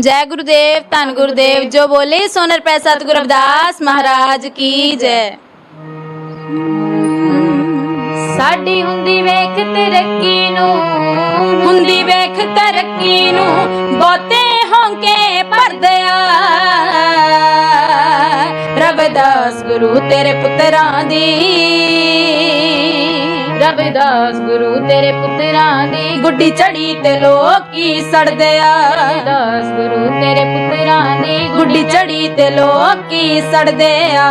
ਜੈ ਗੁਰੂਦੇਵ ਧੰਨ ਗੁਰੂਦੇਵ ਜੋ ਬੋਲੇ ਸੋਨਰ ਪੈ ਸਤਿਗੁਰੂ ਰਵਿਦਾਸ ਮਹਾਰਾਜ ਕੀ ਜੈ। ਸਾਡੀ ਹੁੰਦੀ ਵੇਖ ਤਰੱਕੀ ਨੂੰ। ਹੁੰਦੀ ਵੇਖ ਤਰੱਕੀ ਨੂੰ ਬਹੁਤੇ ਹੋਂਕੇ ਪਰਦਿਆ ਰਵਿਦਾਸ ਗੁਰੂ ਤੇਰੇ ਪੁੱਤਰਾਂ ਦੀ ਰਵਿਦਾਸ ਗੁਰੂ ਤੇਰੇ ਪੁੱਤਰਾਂ ਦੀ ਗੁੱਡੀ ਚੜੀ ਤੇ ਲੋਕੀ ਸੜਦੇ ਆ। ਰਵਿਦਾਸ ਗੁਰੂ ਤੇਰੇ ਪੁੱਤਰਾਂ ਦੀ ਗੁੱਡੀ ਚੜੀ ਤੇ ਲੋਕੀ ਸੜਦੇ ਆ।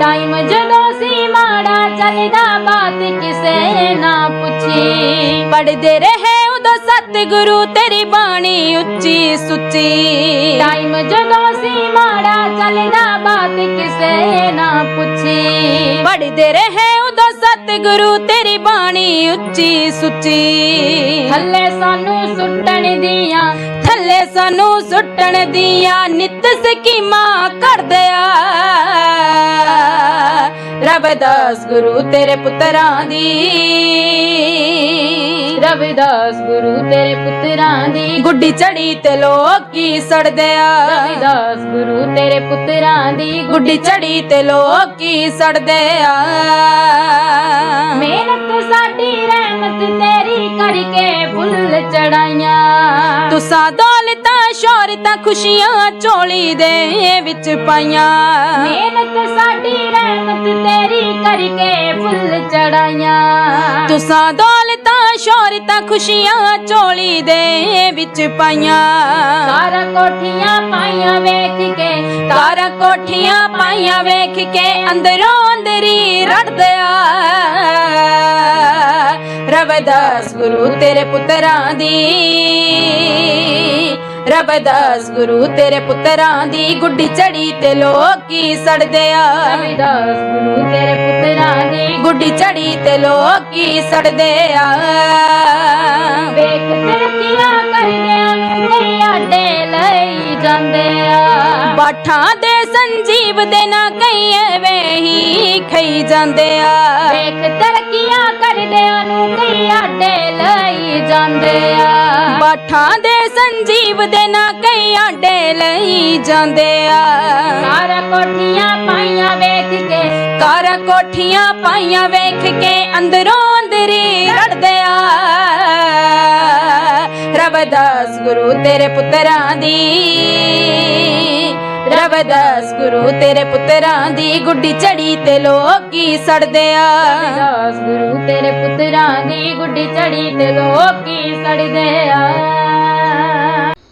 ਟਾਈਮ ਜਦੋਂ ਸੀ ਮਾੜਾ ਚੱਲਦਾ ਬਾਤ ਕਿਸੇ ਨਾ ਪੁੱਛੀ। ਪੜਦੇ ਰਹੇ ਉਦੋਂ ਸਤਿਗੁਰੂ ਤੇਰੀ ਬਾਣੀ ਉੱਚੀ ਸੁੱਚੀ। ਟਾਈਮ ਜਦੋਂ ਸੀ ਮਾੜਾ ਚੱਲਦਾ ਬਾਤ ਕਿਸੇ ਨਾ ਪੁੱਛੀ। ਪੜਦੇ ਰਹੇ ਸਤਿਗੁਰੂ ਤੇਰੀ ਬਾਣੀ ਉੱਚੀ ਸੁੱਚੀ। ਥੱਲੇ ਸਾਨੂੰ ਸੁੱਟਣ ਦੀਆਂ ਥੱਲੇ ਸਾਨੂੰ ਸੁੱਟਣ ਦੀਆਂ ਨਿਤ ਸਕੀਮਾਂ ਕਰਦਿਆ ਰਬਦਾਸ ਗੁਰੂ ਤੇਰੇ ਪੁੱਤਰਾਂ ਦੀ। ਰਵਿਦਾਸ ਗੁਰੂ ਤੇਰੇ ਪੁੱਤਰਾਂ ਦੀ। ਗੁੱਡੀ ਚੜੀ ਤੇ ਲੋਕੀ ਸੜਦੇ ਆ ਰਵਿਦਾਸ ਗੁਰੂ ਤੇਰੇ ਪੁੱਤਰਾਂ ਦੀ। ਗੁੱਡੀ ਚੜੀ ਤੇ ਲੋਕੀ ਸੜਦੇ ਆ ਤੁਸਾਂ ਦੌਲਤਾਂ ਸ਼ੋਹਰਤਾਂ ਖੁਸ਼ੀਆਂ ਝੋਲੀ ਦੇ ਵਿੱਚ ਪਾਈਆਂ। ਮਿਹਨਤ ਸਾਡੀ ਰਹਿਮਤ ਤੇਰੀ ਕਰਕੇ ਫੁੱਲ ਚੜਾਈਆਂ। ਤੁਸਾਂ ਦੌਲਤਾਂ ਸ਼ੋਹਰਤਾਂ ਖੁਸ਼ੀਆਂ ਝੋਲੀ ਦੇ ਵਿੱਚ ਪਾਈਆਂ। ਸਾਰਾ ਕੋਠੀਆਂ ਪਾਈਆਂ ਵੇਖ ਕੇ ਤਾਰਾ ਕੋਠੀਆਂ ਪਾਈਆਂ ਵੇਖ ਕੇ ਅੰਦਰੋਂ ਅੰਦਰੀ ਰੜਦਿਆ। ਰਬਦਾਸ ਗੁਰੂ ਤੇਰੇ ਪੁੱਤਰਾਂ ਦੀ ਰਬਦਾਸ ਗੁਰੂ ਤੇਰੇ ਪੁੱਤਰਾਂ ਦੀ ਗੁੱਡੀ ਚੜੀ ਤੇ ਲੋਕੀ ਸੜਦੇ ਆ। ਰਵਿਦਾਸ ਗੁਰੂ ਤੇਰੇ ਪੁੱਤਰਾਂ ਦੀ ਗੁੱਡੀ ਚੜੀ ਤੇ ਲੋਕੀ ਸੜਦੇ ਆ। ਵੇਖ ਤਰੱਕੀਆਂ ਕਰਦਿਆਂ ਨੂੰ ਤੇ ਲਈ ਜਾਂਦੇ ਆ। ਬਾਠਾਂ ਦੇ ਸੰਜੀਵ ਦੇ ਨਾ ਕਈ ਐਵੇਂ ਹੀ ਖਈ ਜਾਂਦੇ ਆ। ਵੇਖ ਤਰੱਕੀਆਂ ਕਰਦਿਆਂ ਨੂੰ ਕਈ ਦੇ ਲਈ ਜਾਂਦੇ ਆ। ਬਾਠਾਂ ਦੇ ਸੰਜੀਵ ਦੇ ਨਾ ਕਈ ਆਂਡੇ ਲਈ ਜਾਂਦੇ ਆ। ਸਾਰਾ ਕੋਠੀਆਂ ਪਾਈਆਂ ਵੇਖ ਕੇ। ਕਾਰ ਕੋਠੀਆਂ ਪਾਈਆਂ ਵੇਖ ਕੇ ਅੰਦਰੋਂ ਅੰਦਰੀ ਲੜਦੇ ਆ। ਰਬਦਾਸ ਗੁਰੂ ਤੇਰੇ ਪੁੱਤਰਾਂ ਦੀ ਰਬਦਾਸ ਗੁਰੂ ਤੇਰੇ ਪੁੱਤਰਾਂ ਦੀ ਗੁੱਡੀ ਚੜੀ ਤੇ ਲੋਕੀ ਸੜਦੇ ਆ। ਰਵਿਦਾਸ ਗੁਰੂ ਤੇਰੇ ਪੁੱਤਰਾਂ ਦੀ ਗੁੱਡੀ ਚੜੀ ਤੇ ਲੋਕੀ ਸੜਦੇ ਆ।